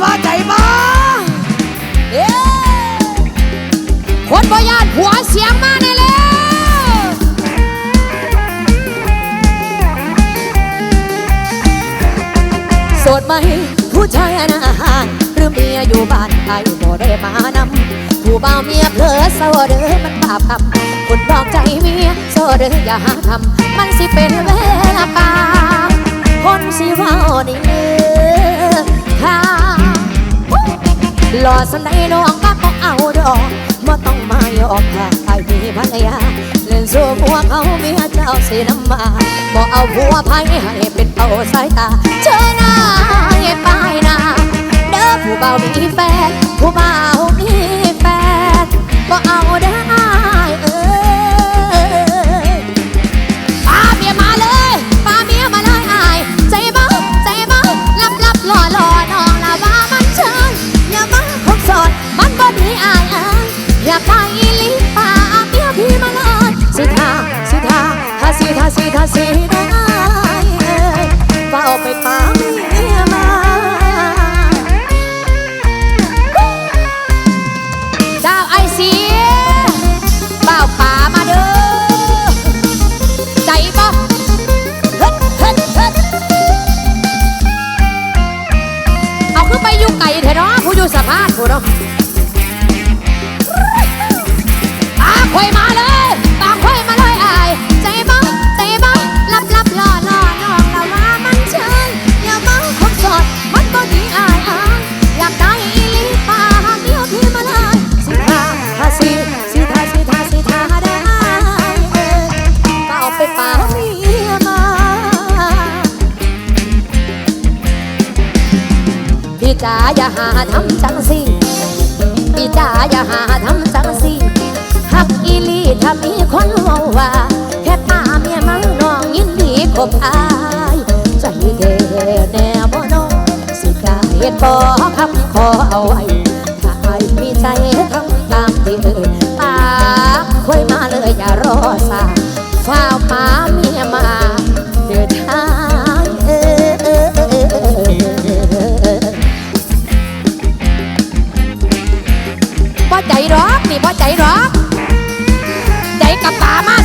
พอใจบ่เย้คนบ่ยานหัวเสียงมาแน่เลยโสดไหมผู้ชายนาหรือเมียอยู่บ้านใครบ่ได้มานำผู้บ่าวเมียเพลอเศาเด้อมันบาปคำคนบอกใจเมียเศร้าเดออย่าหาทำมันสิเป็นเหล่อสันใดน้องก็ต้องเอาดอกบ่ต้องมายอกค่ะไอ้มีภรรยาเล่นสู้ผัวเขาเมียเจ้าสีน้ำมาบ่เอาผัวไผให้เป็นเอาสายตาเจอหน้าให้ป้ายหน้าเด้อผู้เบามีแฟนผู้เบามีแฟนบ่เอา ดมันบ่ดีอายอายอย่าไปลิ้นป้าเมียพี่มาเลยสิทาสิทาทาสิทาสิทาสิได้เอ้ยเฝ้าไปปาเมียมาเจ้าไอเสียเป่าป่ามาเด้อใจบ่เฮ็ดเฮ็ดเฮ็ดเอาขึ้นไปอยู่ไก่เถอะเนาะผู้อยู่สะพานผู้เนาะ จ๋าอย่าหาทำจังสิพี่จ๋าอย่าหาทำจังสิหักอีลีถ้ามีคนเมาว่าแค่ตาเมียมันน้องยินดีคบอายใจเดแน่บ่น้องสิกาเหตุบ่คำขอเอาไว้ถ้าไอายมีใจทำ ใจร้อนนี่บ่ใจร้อนใจกับตามา